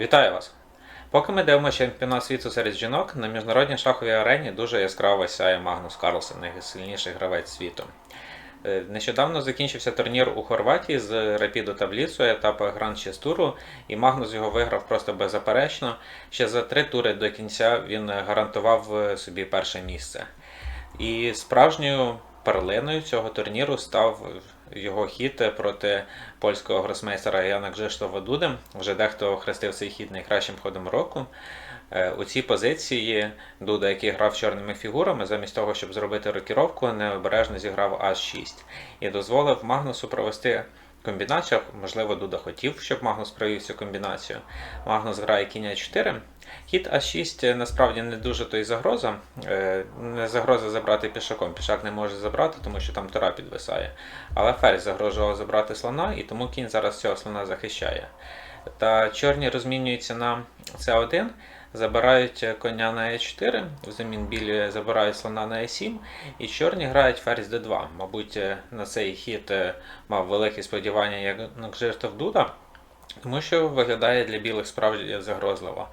Вітаю вас! Поки ми дивимося чемпіонат світу серед жінок, на міжнародній шаховій арені дуже яскраво сяє Магнус Карлсен, найсильніший гравець світу. Е, Нещодавно закінчився турнір у Хорватії з Рапіду таблицю етапу Гранд 6 туру, і Магнус його виграв просто беззаперечно. Ще за три тури до кінця він гарантував е, собі перше місце. І справжньою перлиною цього турніру став його хід проти польського гросмейстера Яна Гжиштова Дуди. Вже дехто охрестив цей хід найкращим ходом року. Е, У цій позиції Дуда, який грав чорними фігурами, замість того, щоб зробити рокіровку, необережно зіграв Аж6 і дозволив Магнусу провести комбінацію. Можливо, Дуда хотів, щоб Магнус провів цю комбінацію. Магнус грає кінь А4. Хід А6 насправді не дуже то й загроза. Е, Не загроза забрати пішаком. Пішак не може забрати, тому що там тора підвисає. Але ферзь загрожував забрати слона, і тому кінь зараз цього слона захищає. Та чорні розмінюються на С1, забирають коня на Е4, взамін білі забирають слона на Е7, і чорні грають ферзь Д2. Мабуть, е, на цей хід е, мав великі сподівання як Кжиртов Дуда, тому що виглядає для білих справді загрозливо.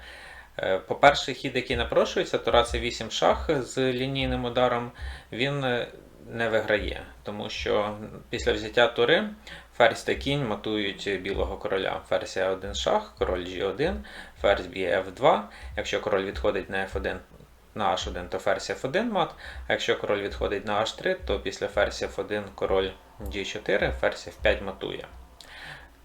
Е, По-перше, хід, який напрошується, Тура це 8 шах з лінійним ударом, він е, не виграє, тому що після взяття тури ферзь та кінь матують білого короля. Ферзь Е1 шах, король G1, ферзь б'є F2. Якщо король відходить на F1 на H1, то ферзь F1 мат, а якщо король відходить на H3, то після ферзь F1 король G4, ферзь F5 матує.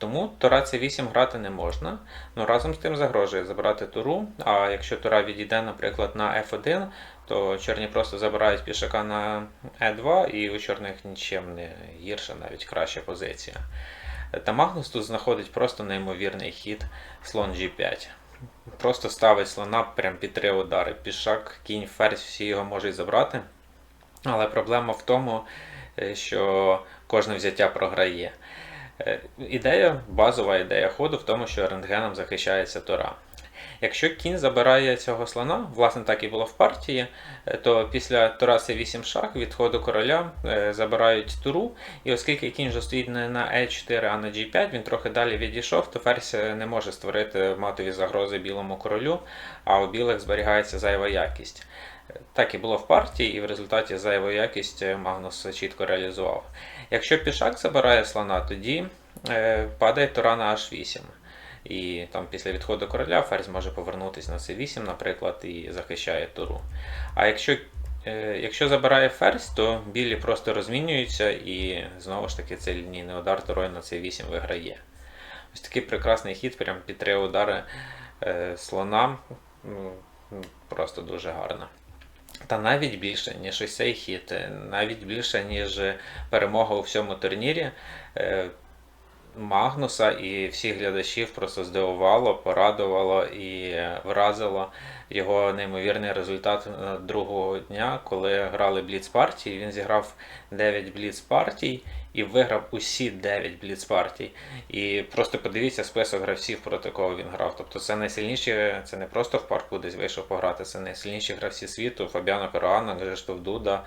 Тому Тура C8 грати не можна, ну разом з тим загрожує забрати туру. А якщо Тура відійде, наприклад, на F1, то чорні просто забирають пішака на E2, і у чорних нічим не гірша, навіть краща позиція. Та Магнус тут знаходить просто неймовірний хід слон G5. Просто ставить слона прям під три удари. Пішак, кінь, ферзь, всі його можуть забрати. Але проблема в тому, е, що кожне взяття програє. Е, Ідея, базова ідея ходу в тому, що рентгеном захищається Тора. Якщо кінь забирає цього слона, власне так і було в партії, е, то після Тора С8 шах від ходу короля е, забирають туру, і оскільки кінь вже стоїть не на Е4, а на G5, він трохи далі відійшов, то ферзь не може створити матові загрози білому королю, а у білих зберігається зайва якість. Так і було в партії, і в результаті зайву якість е, Магнус чітко реалізував. Якщо пішак забирає слона, тоді е, падає тура на H8. І там після відходу короля ферзь може повернутися на c8, наприклад, і захищає туру. А якщо, е, якщо забирає ферзь, то білі просто розмінюються і знову ж таки цей лінійний удар турою на c8 виграє. Ось такий прекрасний хід, прям під три удари слона. Ну, Просто дуже гарно. Та навіть більше, ніж ось цей хід, е, навіть більше, ніж перемога у всьому турнірі. е, Магнуса і всіх глядачів просто здивувало, порадувало і е, вразило його неймовірний результат е, другого дня, коли грали бліц партії. Він зіграв 9 бліц партій і виграв усі 9 бліц партій. І просто подивіться список гравців, проти кого він грав. Тобто це найсильніші, це не просто в парку десь вийшов пограти, це найсильніші гравці світу. Фабіано Каруана, Гжештов Дуда,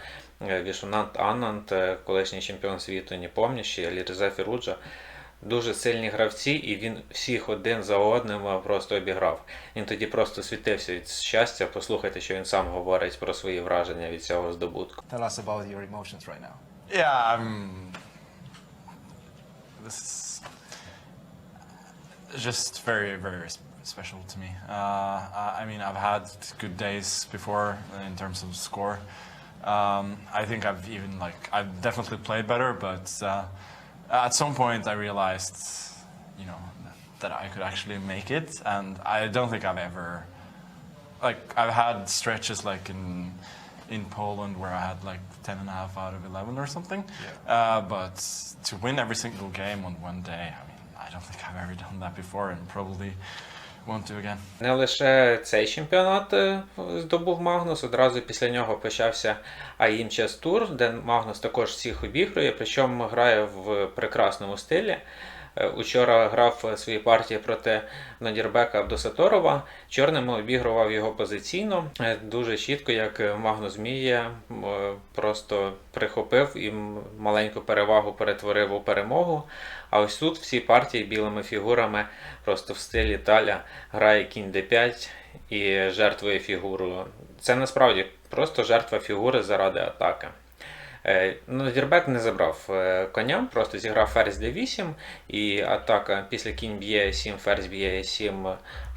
е, Вішунант Аннант, е, колишній чемпіон світу, Ніпомнящий, Алірза Фіруджа. Дуже сильні гравці, і він всіх один за одним просто обіграв. Він тоді просто світився від щастя. Послухайте, що він сам говорить про свої враження від цього здобутку. Tell us about your emotions right now. Yeah, I'm. This is just very, very special to me. Uh, I mean, I've had good days before in terms of score. Um, I think I've even like I've definitely played better, but uh, at some point I realized, you know, that I could actually make it, and I don't think I've ever like I've had stretches like in in Poland where I had like 10 and a half out of 11 or something. Yeah. Uh, but to win every single game on one day, I mean, I don't think I've ever done that before and probably won't do again. Не лише цей чемпіонат е, здобув Магнус, одразу після нього почався АІМ Chess Tour, де Магнус також всіх обігрує, причому грає в прекрасному стилі. Е, учора грав свої партії проти Надірбека Абдосаторова. Чорним обігрував його позиційно е, дуже чітко, як е, Магнус Мія м, е, просто прихопив і маленьку перевагу перетворив у перемогу. А ось тут всі партії білими фігурами просто в стилі Таля грає кінь d5 і жертвує фігуру. Це насправді просто жертва фігури заради атаки. Е, Ну, Дірбек не забрав е, коня, просто зіграв ферзь d8 і атака після кінь б'є 7, ферзь б'є 7,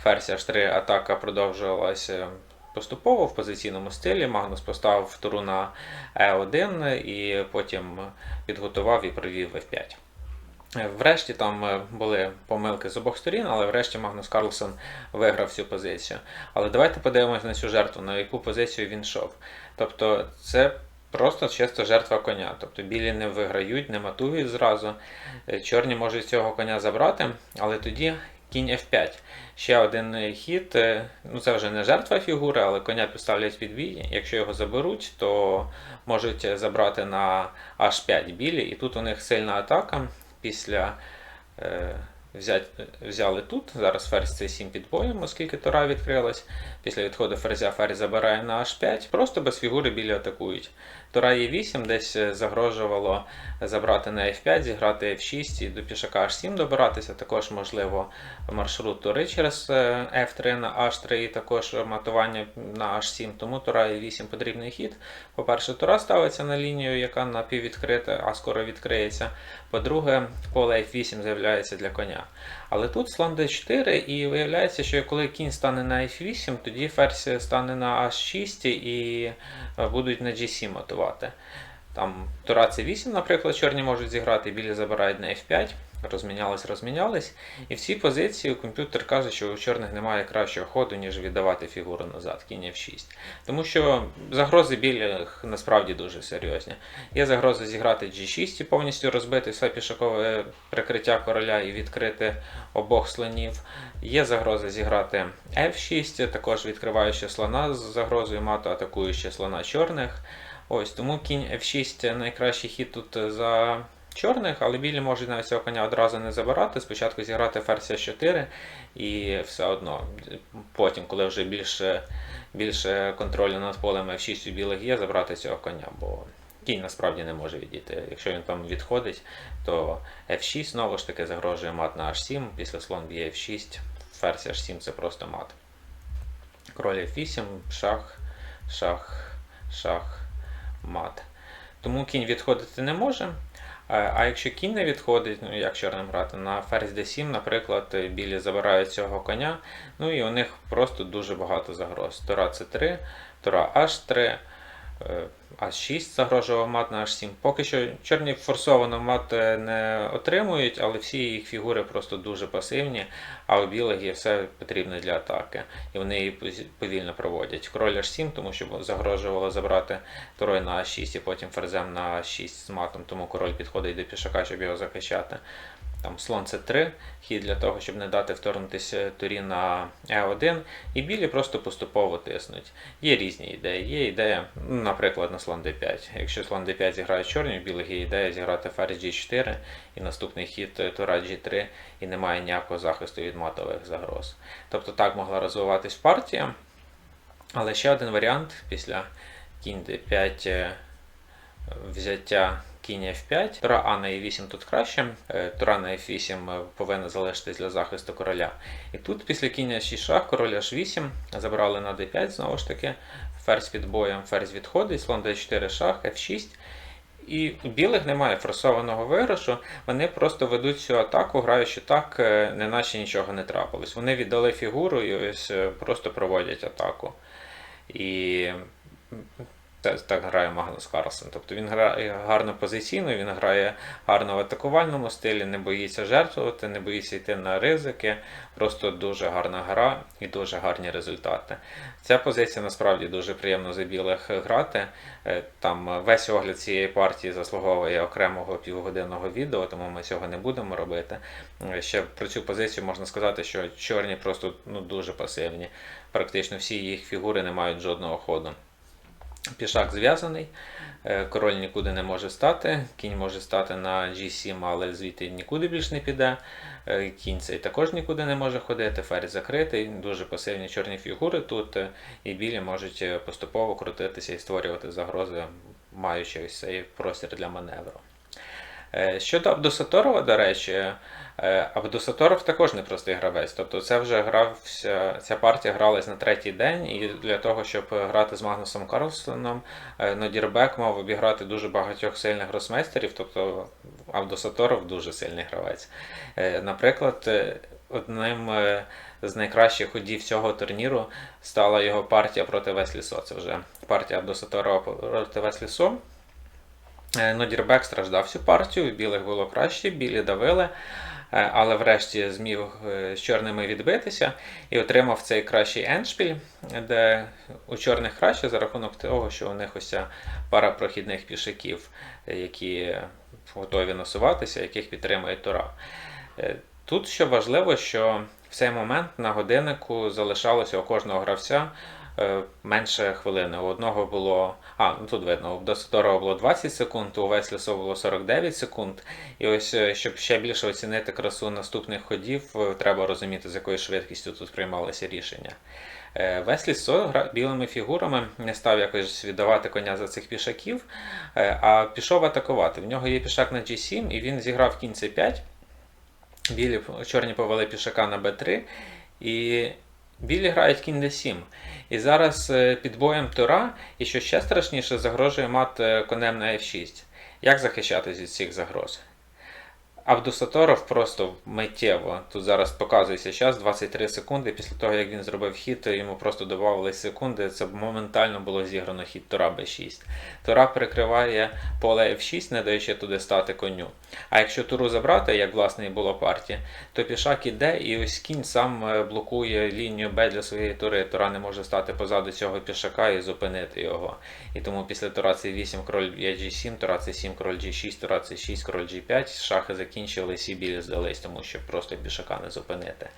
ферзь h3, атака продовжувалася поступово в позиційному стилі. Магнус поставив туру на e1 і потім підготував і провів f5. Е, Врешті там е, були помилки з обох сторін, але врешті Магнус Карлсон виграв цю позицію. Але давайте подивимось на цю жертву, на яку позицію він йшов. Тобто це просто чисто жертва коня. Тобто білі не виграють, не матують зразу. Е, Чорні можуть цього коня забрати, але тоді кінь F5. Ще один хід. е, Ну це вже не жертва фігури, але коня поставлять під бій. Якщо його заберуть, то можуть забрати на H5 білі, і тут у них сильна атака після. Е, взяли тут. Зараз ферзь c7 під боєм, оскільки тора відкрилась. Після відходу ферзя ферзь забирає на h5. Просто без фігури білі атакують. Тора e8 десь е, загрожувало забрати на f5, зіграти f6 і до пішака h7 добиратися. Також можливо маршрут тори через е, f3 на h3 і також матування на h7. Тому Тора e8 потрібний хід. По-перше, Тора ставиться на лінію, яка напіввідкрита, а скоро відкриється. По-друге, поле F8 з'являється для коня. Але тут слон D4, і виявляється, що коли кінь стане на F8, тоді ферзь стане на H6 і е, будуть на G7 матувати. Там Тура C8, наприклад, чорні можуть зіграти, білі забирають на F5, розмінялись, розмінялись. І в цій позиції комп'ютер каже, що у чорних немає кращого ходу, ніж віддавати фігуру назад, кінь F6. Тому що загрози білих насправді дуже серйозні. Є загроза зіграти G6 і повністю розбити все пішакове прикриття короля і відкрити обох слонів. Є загроза зіграти F6, також відкриваючи слона з загрозою мату, атакуючи слона чорних. Ось тому кінь F6 найкращий хід тут за чорних, але білі можуть навіть цього коня одразу не забирати. Спочатку зіграти ферзь 4 і все одно. Потім, коли вже більше, більше контролю над полем F6 у білих є, забрати цього коня. бо Кінь насправді не може відійти. Якщо він там відходить, то F6 знову ж таки загрожує мат на H7, після слон б'є F6, ферзь H7 це просто мат. Король F8, шах, шах, шах, мат. Тому кінь відходити не може. А якщо кінь не відходить, ну як чорним грати, на ферзь d7, наприклад, білі забирають цього коня, ну і у них просто дуже багато загроз. Тора c3, Тора h3, е, А6 загрожував мат на H7. Поки що чорні форсовано мат е, не отримують, але всі їх фігури просто дуже пасивні, а у білих є все потрібне для атаки. І вони її повільно проводять. Король H7, тому що загрожувало забрати турой на А6 і потім ферзем на А6 з матом, тому король підходить до пішака, щоб його захищати. Там слон С3, хід для того, щоб не дати вторгнутися турі на Е1, і білі просто поступово тиснуть. Є різні ідеї. Є ідея, наприклад, на слон d5. Якщо слон d5 зіграє чорні, у білих є ідея зіграти ферзь g4 і наступний хід е, тура g3, і немає ніякого захисту від матових загроз. Тобто так могла розвиватись партія. Але ще один варіант після кінь d5 е, взяття кінь F5. Тура А на E8 тут краще. Е, Тура на F8 повинна залишитись для захисту короля. І тут після кінь 6 шах, король H8 забрали на D5 знову ж таки. Ферзь під боєм, ферзь відходить, слон D4 шах, F6. І у білих немає форсованого виграшу, вони просто ведуть цю атаку, граючи так, е, неначе нічого не трапилось. Вони віддали фігуру і ось е, просто проводять атаку. І так грає Магнус Карлсон. Тобто він грає гарно позиційно, він грає гарно в атакувальному стилі, не боїться жертвувати, не боїться йти на ризики. Просто дуже гарна гра і дуже гарні результати. Ця позиція насправді дуже приємно за білих грати. Е, Там весь огляд цієї партії заслуговує окремого півгодинного відео, тому ми цього не будемо робити. Е, Ще про цю позицію можна сказати, що чорні просто ну, дуже пасивні. Практично всі їх фігури не мають жодного ходу. Пішак зв'язаний, е, король нікуди не може стати, кінь може стати на G7, але звідти нікуди більш не піде. Е, Кінь цей також нікуди не може ходити, ферзь закритий, дуже пасивні чорні фігури тут, е, і білі можуть поступово крутитися і створювати загрози, маючи ось цей простір для маневру. Е, Щодо Абдусаторова, до речі, е, Абдусаторов також непростий гравець. Тобто це вже грався, ця партія гралась на третій день, і для того, щоб грати з Магнусом Карлсоном, е, Нодірбек мав обіграти дуже багатьох сильних гросмейстерів, тобто Абдусаторов дуже сильний гравець. Наприклад, одним з найкращих ходів цього турніру стала його партія проти Веслісо. Це вже партія Абдусаторова проти Веслісо. Е, Нодірбек страждав всю партію, у білих було краще, білі давили, е, але врешті зміг е, з чорними відбитися і отримав цей кращий еншпіль, де у чорних краще за рахунок того, що у них ось пара прохідних пішаків, які готові насуватися, яких підтримує Тура. Тут що важливо, що в цей момент на годиннику залишалося у кожного гравця менше хвилини. У одного було. А, ну тут видно, у Досидорова було 20 секунд, у Веслісо було 49 секунд. І ось, е, щоб ще більше оцінити красу наступних ходів, е, треба розуміти, з якою швидкістю тут приймалися рішення. Е, Веслі білими фігурами не став якось віддавати коня за цих пішаків, а пішов атакувати. В нього є пішак на G7, і він зіграв кінь C5. Білі чорні повели пішака на Б3, і білі грають кінь d7. І зараз е, під боєм Тура, і що ще страшніше, загрожує мат е, конем на F6. Як захищатись від цих загроз? Абдусаторов просто миттєво. Тут зараз показується час 23 секунди. Після того, як він зробив хід, йому просто додавали секунди. Це моментально було зіграно хід Тура Б6. Тура перекриває поле F6, не даючи туди стати коню. А якщо туру забрати, як власне і було партія, то пішак іде, і ось кінь сам е, блокує лінію Б для своєї тури. Тура не може стати позаду цього пішака і зупинити його. І тому після тура C8, король б'є G7, тура C7, король G6, тура C6, король G5, шахи закінчились і білі здались, тому що просто пішака не зупинити.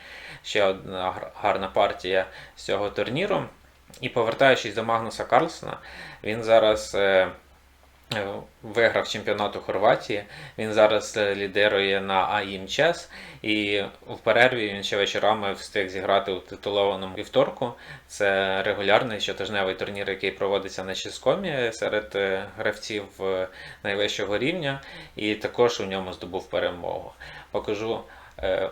Ще одна гарна партія з цього турніру. І повертаючись до Магнуса Карлсона, він зараз. Виграв чемпіонат у Хорватії. Він зараз е, лідирує на АІМ Чес. І в перерві він ще вечорами встиг зіграти у титулованому вівторку. Це регулярний щотижневий турнір, який проводиться на Ческомі серед е, гравців е, найвищого рівня, і також у ньому здобув перемогу. Покажу е,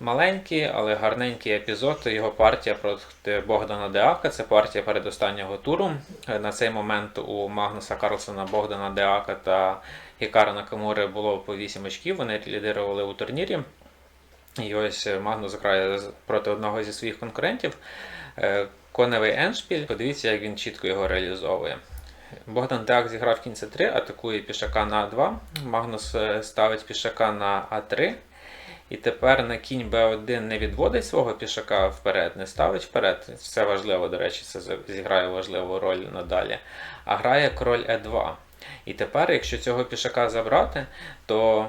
маленький, але гарненький епізод. Його партія проти Богдана Деака. Це партія передостаннього туру. Е, На цей момент у Магнуса Карлсона, Богдана Деака та Хікара Накамури було по 8 очків. Вони лідирували у турнірі. І ось Магнус грає проти одного зі своїх конкурентів. Е, Коневий еншпіль. Подивіться, як він чітко його реалізовує. Богдан Деак зіграв кінь С3, атакує пішака на А2. Магнус ставить пішака на А3. І тепер на кінь Б1 не відводить свого пішака вперед, не ставить вперед. Це важливо, до речі, це зіграє важливу роль надалі. А грає король Е2. І тепер, якщо цього пішака забрати, то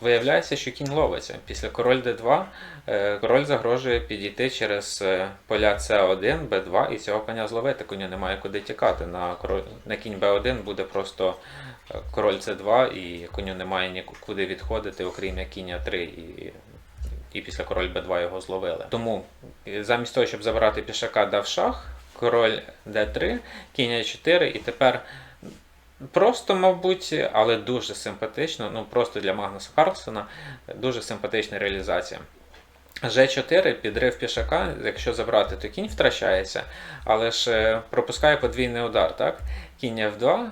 виявляється, що кінь ловиться. Після король d2 е, король загрожує підійти через е, поля С1, Б2 і цього коня зловити. Коню немає куди тікати. На, король, на кінь Б1 буде просто е, король С2 і коню немає нікуди відходити, окрім як кінь А3 і. І після король Б2 його зловили. Тому замість того, щоб забирати пішака, дав шах, король Д3, кінь А4, і тепер Просто, мабуть, але дуже симпатично, ну просто для Магнуса Карлсона дуже симпатична реалізація. G4 підрив пішака, якщо забрати, то кінь втрачається, але ж е, пропускає подвійний удар, так? Кінь F2,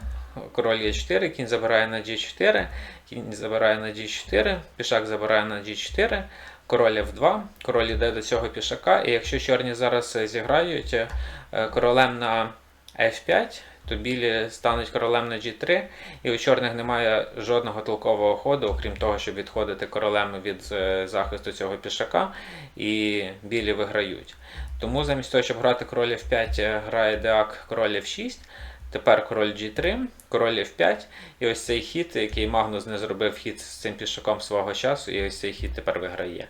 король Е4, кінь забирає на G4, кінь забирає на G4, пішак забирає на G4, король F2, король йде до цього пішака, і якщо чорні зараз е, зіграють е, королем на F5, то білі стануть королем на G3, і у чорних немає жодного толкового ходу, окрім того, щоб відходити королем від е, захисту цього пішака, і білі виграють. Тому замість того, щоб грати король F5, е, грає Деак король F6. Тепер король G3, король F5, і ось цей хід, який Магнус не зробив хід з цим пішаком свого часу, і ось цей хід тепер виграє.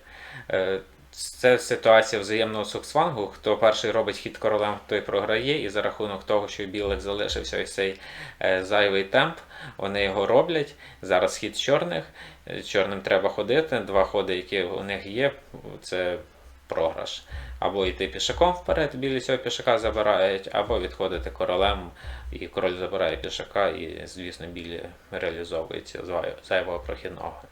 Це ситуація взаємного суксвангу. Хто перший робить хід королем, той програє, і за рахунок того, що у білих залишився ось цей е, зайвий темп, вони його роблять. Зараз хід чорних. Чорним треба ходити. Два ходи, які у них є, це програш. Або йти пішаком вперед, білі цього пішака забирають, або відходити королем, і король забирає пішака, і, звісно, білі реалізовуються зай- зайвого прохідного.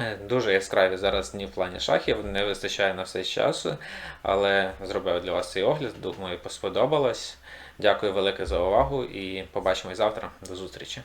Е, Дуже яскраві зараз ні в плані шахів, не вистачає на все часу, але зробив для вас цей огляд. Думаю, сподобалось. Дякую велике за увагу і побачимось завтра. До зустрічі.